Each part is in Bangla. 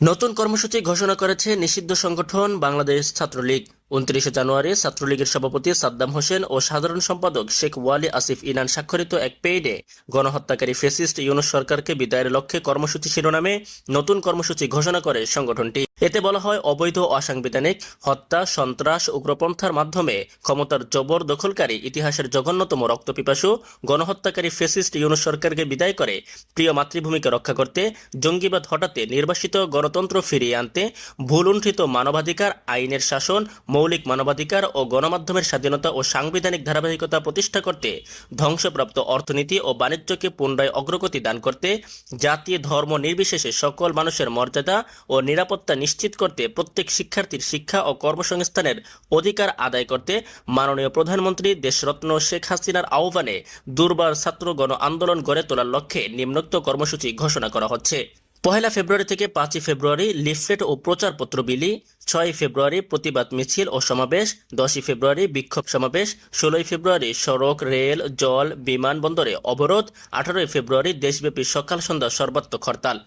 নতুন কর্মসূচি ঘোষণা করেছে নিষিদ্ধ সংগঠন বাংলাদেশ ছাত্রলীগ। উনত্রিশে জানুয়ারি ছাত্রলীগের সভাপতি সাদ্দাম হোসেন ও সাধারণ সম্পাদক শেখ ওয়ালি আসিফ ইনান স্বাক্ষরিত এক পেইডে গণহত্যাকারী ফেসিস্ট ইউনুস সরকারকে বিদায়ের লক্ষ্যে কর্মসূচি শিরোনামে নতুন কর্মসূচি ঘোষণা করে সংগঠনটি। এতে বলা হয় অবৈধ অসাংবিধানিক হত্যা, সন্ত্রাস, উগ্রপন্থার মাধ্যমে ক্ষমতার জবর দখলকারী ইতিহাসের জঘন্যতম রক্তপিপাসু, গণহত্যাকারী ফেসিস্ট ইউনুস সরকারকে বিদায় করে প্রিয় মাতৃভূমিকে রক্ষা করতে জঙ্গিবাদ হটাতে নির্বাসিত গণতন্ত্র ফিরিয়ে আনতে ভুলুণ্ঠিত মানবাধিকার, আইনের শাসন, মৌলিক মানবাধিকার ও গণমাধ্যমের স্বাধীনতা ও সাংবিধানিক ধারাবাহিকতা প্রতিষ্ঠা করতে ধ্বংসপ্রাপ্ত অর্থনীতি ও বাণিজ্যকে পুনরায় অগ্রগতি দান করতে জাতি ধর্ম নির্বিশেষে সকল মানুষের মর্যাদা ও নিরাপত্তা নিশ্চিত করতে প্রত্যেক শিক্ষার্থীর শিক্ষা ও কর্মসংস্থানের অধিকার আদায় করতে মাননীয় প্রধানমন্ত্রী দেশরত্ন শেখ হাসিনার আহ্বানে দুর্বার ছাত্র গণ আন্দোলন গড়ে তোলার লক্ষ্যে নিম্নোক্ত কর্মসূচি ঘোষণা করা হচ্ছে। পহেলা ফেব্রুয়ারি থেকে পাঁচই ফেব্রুয়ারি লিফলেট ও প্রচারপত্র বিলি ছয় ফেব্রুয়ারি প্রতিবাদ মিছিল ও সমাবেশ, দশই ফেব্রুয়ারি বিক্ষোভ সমাবেশ, ষোলোই ফেব্রুয়ারি সড়ক, রেল, জল বিমানবন্দরে অবরোধ, আঠারোই ফেব্রুয়ারি দেশব্যাপী সকাল সন্ধ্যা সর্বাত্মক হরতাল।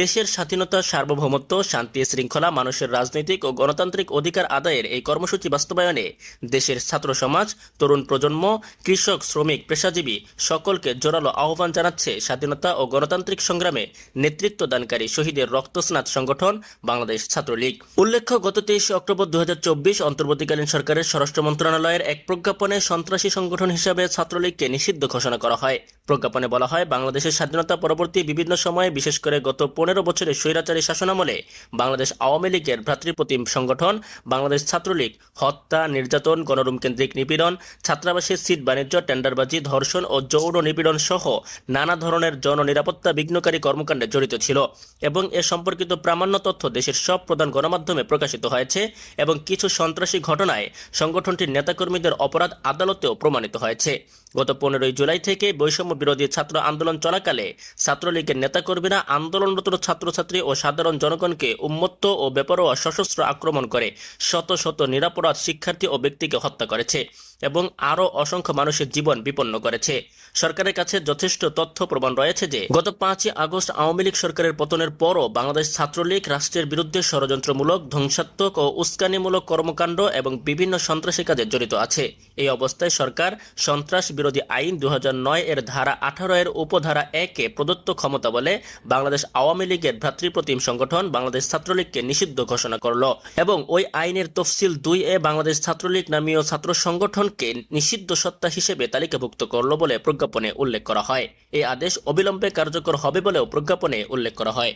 দেশের স্বাধীনতা, সার্বভৌমত্ব, শান্তি শৃঙ্খলা, মানুষের রাজনৈতিক ও গণতান্ত্রিক অধিকার আদায়ের এই কর্মসূচি বাস্তবায়নে দেশের ছাত্র সমাজ, তরুণ প্রজন্ম, কৃষক, শ্রমিক, পেশাজীবী সকলকে জোরালো আহ্বান জানাচ্ছে স্বাধীনতা ও গণতান্ত্রিক সংগ্রামে নেতৃত্ব দানকারী শহীদের রক্তস্নাত সংগঠন, বাংলাদেশ ছাত্রলীগ। উল্লেখ্য গত তেইশে অক্টোবর দু হাজার চব্বিশ অন্তর্বর্তীকালীন সরকারের স্বরাষ্ট্র মন্ত্রণালয়ের এক প্রজ্ঞাপনে সন্ত্রাসী সংগঠন হিসাবে ছাত্রলীগকে নিষিদ্ধ ঘোষণা করা হয়। প্রজ্ঞাপনে বলা হয়, বাংলাদেশের স্বাধীনতা পরবর্তী বিভিন্ন সময়ে বিশেষ করে গত পনেরো বছরের স্বৈরাচারী শাসনামলে বাংলাদেশ আওয়ামী লীগের ভ্রাতৃপ্রতিম সংগঠন, বাংলাদেশ ছাত্রলীগ, হত্যা, নির্যাতন গণরুম কেন্দ্রিক নিপীড়ন ছাত্রাবাসের সিট বাণিজ্য, টেন্ডারবাজি, ধর্ষণ ও যৌন নিপীড়ন সহ নানা ধরনের জননিরাপত্তা বিঘ্নকারী কর্মকাণ্ডে জড়িত ছিল এবং এ সম্পর্কিত প্রামাণ্য তথ্য দেশের সব প্রধান গণমাধ্যমে প্রকাশিত হয়েছে এবং কিছু সন্ত্রাসী ঘটনায় সংগঠনটির নেতাকর্মীদের অপরাধ আদালতেও প্রমাণিত হয়েছে। গত পনেরোই জুলাই থেকে বৈষম্য বিরোধী ছাত্র আন্দোলন চলাকালে ছাত্রলীগের নেতাকর্মীরা আন্দোলনরত ছাত্রছাত্রী ও সাধারণ জনগণকে উন্মত্ত ও বেপরোয়া সশস্ত্র আক্রমণ করে শত শত নিরাপরাধ শিক্ষার্থী ও ব্যক্তিকে হত্যা করেছে এবং আরও অসংখ্য মানুষের জীবন বিপন্ন করেছে। সরকারের কাছে যথেষ্ট তথ্য প্রমাণ রয়েছে যে, গত পাঁচই আগস্ট আওয়ামী লীগ সরকারের পতনের পরও বাংলাদেশ ছাত্রলীগ রাষ্ট্রের বিরুদ্ধে ষড়যন্ত্রমূলক, ধ্বংসাত্মক ও উস্কানিমূলক কর্মকাণ্ড এবং বিভিন্ন সন্ত্রাসী কাজে জড়িত আছে। এই অবস্থায় সরকার সন্ত্রাস বিরোধী আইন দুহাজার নয় এর ধারা আঠারো এর উপধারা একে প্রদত্ত ক্ষমতা বলে বাংলাদেশ আওয়ামী লীগের ভ্রাতৃপ্রতিম সংগঠন বাংলাদেশ ছাত্রলীগকে নিষিদ্ধ ঘোষণা করল। এবং ওই আইনের তফসিল দুই এ বাংলাদেশ ছাত্রলীগ নামীয় ছাত্র সংগঠনকে নিষিদ্ধ সত্তা হিসেবে তালিকাভুক্ত করল বলে প্রজ্ঞাপনে উল্লেখ করা হয়। এই আদেশ অবিলম্বে কার্যকর হবে বলেও প্রজ্ঞাপনে উল্লেখ করা হয়।